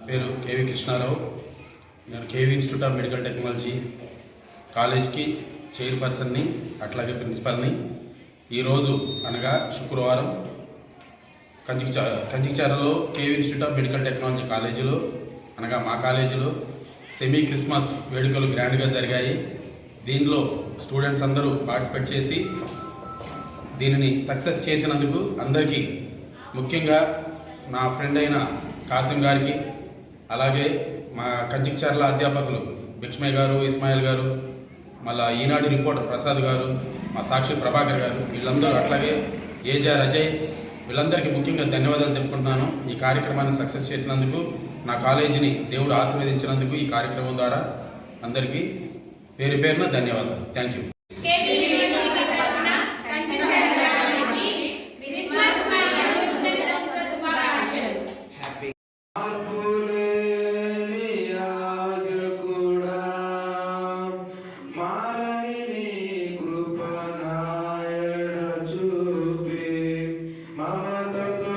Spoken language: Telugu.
నా పేరు కేవి కృష్ణారావు. నేను K V institute of medical technology కాలేజ్కి చైర్పర్సన్ని అట్లాగే ప్రిన్సిపల్ని ఈరోజు అనగా శుక్రవారం కంచికిచా కంచికిచారలో K V institute of medical technology కాలేజీలో అనగా మా కాలేజీలో సెమీ క్రిస్మస్ వేడుకలు గ్రాండ్గా జరిగాయి. దీనిలో స్టూడెంట్స్ అందరూ పార్టిసిపేట్ చేసి దీనిని సక్సెస్ చేసినందుకు అందరికీ ముఖ్యంగా నా ఫ్రెండ్ అయిన కాసిం గారికి అలాగే మా కంచికచర్ల అధ్యాపకులు భిక్ష్మయ్య గారు ఇస్మాయిల్ గారు మళ్ళా ఈనాడు రిపోర్టర్ ప్రసాద్ గారు మా సాక్షి ప్రభాకర్ గారు వీళ్ళందరూ అట్లాగే ఏజార్ అజయ్ వీళ్ళందరికీ ముఖ్యంగా ధన్యవాదాలు తెలుపుకుంటున్నాను. ఈ కార్యక్రమాన్ని సక్సెస్ చేసినందుకు నా కాలేజీని దేవుడు ఆశీర్వదించినందుకు ఈ కార్యక్రమం ద్వారా అందరికీ పేరు పేరున ధన్యవాదాలు. Thank you. the, the